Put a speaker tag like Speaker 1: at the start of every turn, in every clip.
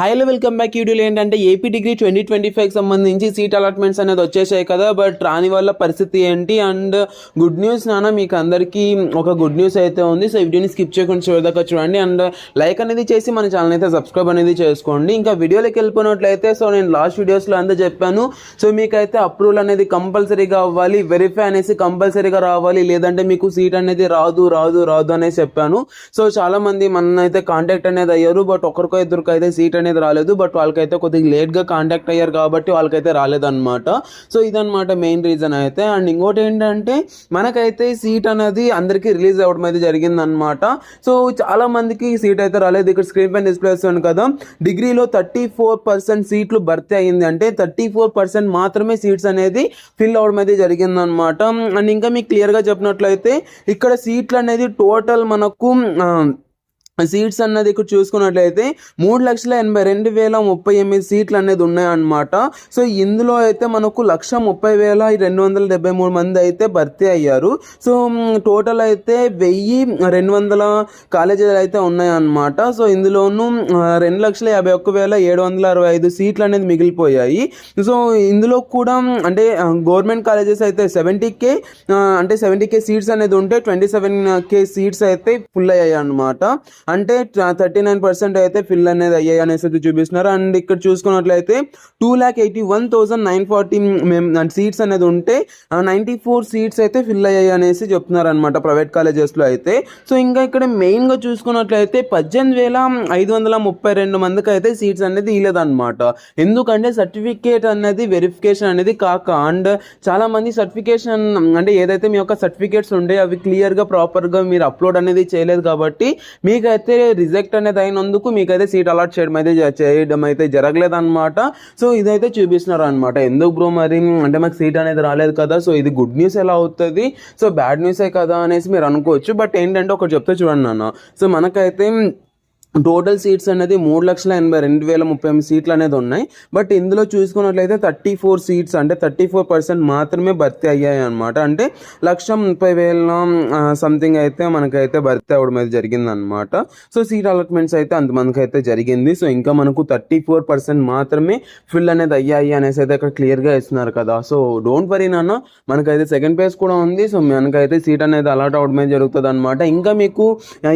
Speaker 1: హైలో welcome back వీడియోలు ఏంటంటే AP degree twenty twenty five సంబంధించి సీట్ అలాట్మెంట్స్ అనేది వచ్చేసాయి కదా. బట్ రాని వల్ల పరిస్థితి ఏంటి? అండ్ గుడ్ న్యూస్ నాన్న మీకు అందరికీ ఒక గుడ్ న్యూస్ అయితే ఉంది. సో వీడియోని స్కిప్ చేయకుండా చూడదాకా చూడండి. అండ్ లైక్ అనేది చేసి మన ఛానల్ అయితే సబ్స్క్రైబ్ అనేది చేసుకోండి. ఇంకా వీడియోలోకి వెళ్ళిపోయినట్లయితే సో నేను లాస్ట్ వీడియోస్లో అంతా చెప్పాను. సో మీకైతే అప్రూవల్ అనేది కంపల్సరీగా అవ్వాలి. వెరిఫై అనేసి కంపల్సరీగా రావాలి. లేదంటే మీకు సీట్ అనేది రాదు రాదు రాదు అనేసి చెప్పాను. సో చాలా మంది మన అయితే కాంటాక్ట్ అనేది అయ్యారు. బట్ ఒకరికో ఇద్దరికైతే సీట్ అనేది రాలేదు బట్ వాళ్ళకైతే కొద్దిగా లేట్గా కాంటాక్ట్ అయ్యారు కాబట్టి వాళ్ళకైతే రాలేదన్నమాట. సో ఇదనమాట మెయిన్ రీజన్ అయితే. అండ్ ఇంకోటి ఏంటంటే మనకైతే సీట్ అనేది అందరికీ రిలీజ్ అవ్వడం అయితే జరిగిందనమాట సో చాలా మందికి సీట్ అయితే రాలేదు. ఇక్కడ స్క్రీన్ పైన డిస్ప్లే వస్తుంది కదా. డిగ్రీలో థర్టీ ఫోర్ పర్సెంట్ సీట్లు భర్తీ అయింది అంటే థర్టీ ఫోర్ పర్సెంట్ మాత్రమే సీట్స్ అనేది ఫిల్ అవడం అయితే జరిగిందనమాట అండ్ ఇంకా మీకు క్లియర్గా చెప్పినట్లయితే ఇక్కడ సీట్లు అనేది టోటల్ మనకు సీట్స్ అన్నది ఇక్కడ చూసుకున్నట్లయితే మూడు లక్షల ఎనభై రెండు వేల ముప్పై ఎనిమిది సీట్లు అనేది ఉన్నాయన్నమాట. సో ఇందులో అయితే మనకు లక్ష ముప్పై వేల రెండు వందల డెబ్బై మూడు మంది అయితే భర్తీ అయ్యారు. సో టోటల్ అయితే వెయ్యి రెండు వందల కాలేజీలు అయితే ఉన్నాయన్నమాట. సో ఇందులోనూ రెండు లక్షల యాభై ఒక్క వేల ఏడు వందల అరవై ఐదు సీట్లు అనేది మిగిలిపోయాయి. సో ఇందులో కూడా అంటే గవర్నమెంట్ కాలేజెస్ అయితే సెవెంటీ కే అంటే సెవెంటీ కే సీట్స్ అనేది ఉంటే ట్వంటీ సెవెన్ కే సీట్స్ అయితే ఫుల్ అయ్యాయి అనమాట అంటే థర్టీ నైన్ పర్సెంట్ అయితే ఫిల్ అనేది అయ్యాయి అనేసి అయితే చూపిస్తున్నారు. అండ్ ఇక్కడ చూసుకున్నట్లయితే two lakh eighty one thousand nine forty seats అనేది ఉంటే నైంటీ ఫోర్ సీట్స్ అయితే ఫిల్ అయ్యాయి అనేసి చెప్తున్నారు అనమాట ప్రైవేట్ కాలేజెస్లో అయితే. సో ఇంకా ఇక్కడ మెయిన్గా చూసుకున్నట్లయితే పద్దెనిమిది వేల ఐదు వందల ముప్పై రెండు మందికి అయితే సీట్స్ అనేది ఇవ్వలేదన్నమాట. ఎందుకంటే సర్టిఫికేట్ అనేది వెరిఫికేషన్ అనేది కాక అండ్ చాలా మంది సర్టిఫికేషన్ అంటే ఏదైతే మీ యొక్క సర్టిఫికేట్స్ ఉండే అవి క్లియర్గా ప్రాపర్గా మీరు అప్లోడ్ అనేది చేయలేదు కాబట్టి మీకు అయితే రిజెక్ట్ అనేది అయినందుకు మీకైతే సీట్ అలాట్ చేయడం అయితే చేయడం అయితే జరగలేదు అనమాట సో ఇదైతే చూపిస్తున్నారు అనమాట ఎందుకు బ్రో మరి? అంటే మాకు సీట్ అనేది రాలేదు కదా సో ఇది గుడ్ న్యూస్ ఎలా అవుతుంది? సో బ్యాడ్ న్యూసే కదా అనేసి మీరు అనుకోవచ్చు. బట్ ఏంటంటే ఒకటి చెప్తే చూడండి నాన్న. సో మనకైతే టోటల్ సీట్స్ అనేది మూడు లక్షల ఎనభై రెండు వేల ముప్పై ఎనిమిది సీట్లు అనేది ఉన్నాయి. బట్ ఇందులో చూసుకున్నట్లయితే థర్టీ ఫోర్ సీట్స్ అంటే థర్టీ ఫోర్ పర్సెంట్ మాత్రమే భర్తీ అయ్యాయి అనమాట అంటే లక్ష ముప్పై వేల సంథింగ్ అయితే మనకైతే భర్తీ అవ్వడం అయితే జరిగిందనమాట సో సీట్ అలాట్మెంట్స్ అయితే అంతమందికి అయితే జరిగింది. సో ఇంకా మనకు థర్టీ ఫోర్ పర్సెంట్ మాత్రమే ఫిల్ అనేది అయ్యాయి అనేసి అయితే ఇక్కడ క్లియర్గా ఇస్తున్నారు కదా. సో డోంట్ వరీ నాన్న మనకైతే సెకండ్ ప్లేస్ కూడా ఉంది. సో మనకైతే సీట్ అనేది అలాట్ అవడమే జరుగుతుంది అనమాట ఇంకా మీకు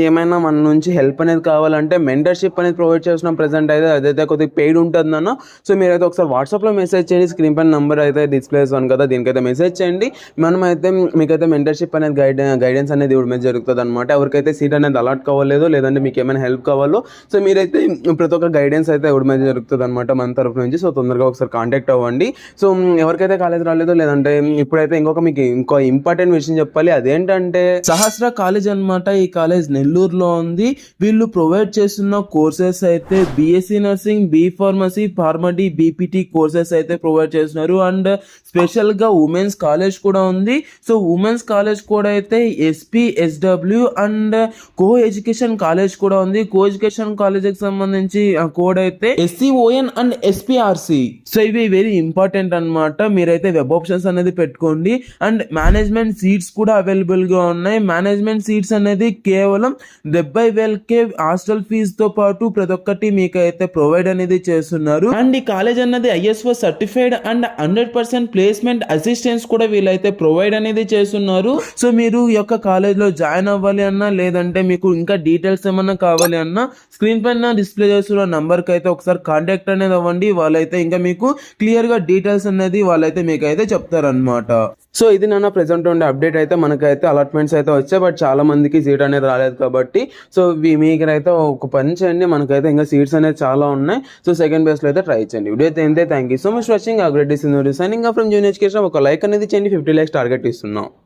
Speaker 1: ఏమైనా మన నుంచి హెల్ప్ అనేది కావాలంటే అంటే మెంటర్షిప్ అనేది ప్రొవైడ్ చేస్తున్నాం ప్రజెంట్ అయితే అదైతే కొద్దిగా పెయిడ్ ఉంటుందన్న. సో మీరైతే ఒకసారి వాట్సాప్లో మెసేజ్ చేయండి స్క్రీన్ పైన నెంబర్ అయితే డిస్ప్లేస్ అవుతుంది కదా దీనికైతే మెసేజ్ చేయండి. మనమైతే మీకైతే మెంటర్షిప్ అనేది గైడ్ గైడెన్స్ అనేది ఇవ్వడం జరుగుతుంది అనమాట ఎవరికైతే సీట్ అనేది అలాట్ కావాలేదో లేదంటే మీకు ఏమైనా హెల్ప్ కావాలో సో మీరైతే ప్రతి ఒక్క గైడెన్స్ అయితే ఇవ్వడం జరుగుతుంది అనమాట మన తరఫు నుంచి. సో తొందరగా ఒకసారి కాంటాక్ట్ అవ్వండి. సో ఎవరికైతే కాలేజ్ రాలేదో లేదంటే ఇప్పుడైతే ఇంకొక మీకు ఇంకో ఇంపార్టెంట్ విషయం చెప్పాలి. అదేంటంటే సహస్ర కాలేజ్ అన్నమాట ఈ కాలేజ్ నెల్లూరులో ఉంది. వీళ్ళు ప్రొవైడ్ చేస్తున్న కోర్సెస్ అయితే BSc nursing B pharmacy PharmD BPT courses అయితే ప్రొవైడ్ చేస్తున్నారు. అండ్ స్పెషల్గా ఉమెన్స్ కాలేజ్ కూడా ఉంది. సో ఉమెన్స్ కాలేజ్ కూడా అయితే SP SW and co education college కూడా ఉంది. కో ఎడ్యుకేషన్ కాలేజ్కి సంబంధించి కోడ్ అయితే ఎస్సీఓఎన్ అండ్ ఎస్పీఆర్సి సో ఇవి వెరీ ఇంపార్టెంట్ అన్నమాట. మీరైతే వెబ్ ఆప్షన్స్ అనేది పెట్టుకోండి. అండ్ మేనేజ్మెంట్ సీట్స్ కూడా అవైలబుల్గా ఉన్నాయి. మేనేజ్మెంట్ సీట్స్ అనేది కేవలం డెబ్బై వేలకే హాస్టల్ ఫీజు తో పాటు ప్రతి ఒక్కటి మీకు అయితే ప్రొవైడ్ అనేది చేస్తున్నారు. అండ్ ఈ కాలేజ్ అన్నది ISO certified and hundred percent placement assistance కూడా వీళ్ళైతే ప్రొవైడ్ అనేది చేస్తున్నారు. సో మీరు ఈ యొక్క కాలేజ్లో జాయిన్ అవ్వాలి అన్నా లేదంటే మీకు ఇంకా డీటెయిల్స్ ఏమన్నా కావాలి అన్నా స్క్రీన్ పైన డిస్ప్లే చేస్తున్న నంబర్కి అయితే ఒకసారి కాంటాక్ట్ అనేది అవ్వండి. వాళ్ళైతే ఇంకా మీకు క్లియర్గా డీటెయిల్స్ అనేది వాళ్ళైతే మీకు అయితే చెప్తారనమాట సో ఇది నాన్న ప్రెసెంట్ ఉండే అప్డేట్ అయితే మనకైతే అలాట్మెంట్స్ అయితే వచ్చాయి బట్ చాలా మందికి సీట్ అనేది రాలేదు కాబట్టి సో వీ- మీకైతే ఒక పని చేయండి మనకైతే ఇంకా సీట్స్ అనేది చాలా ఉన్నాయి సో సెకండ్ బేస్లో అయితే ట్రై చేయండి. వీడియో అయితే thank you so much watching అగ్రెడ్ signing from junior education ఒక లైక్ అనేది చేయండి ఫిఫ్టీ లైక్స్ టార్గెట్ ఇస్తున్నాం.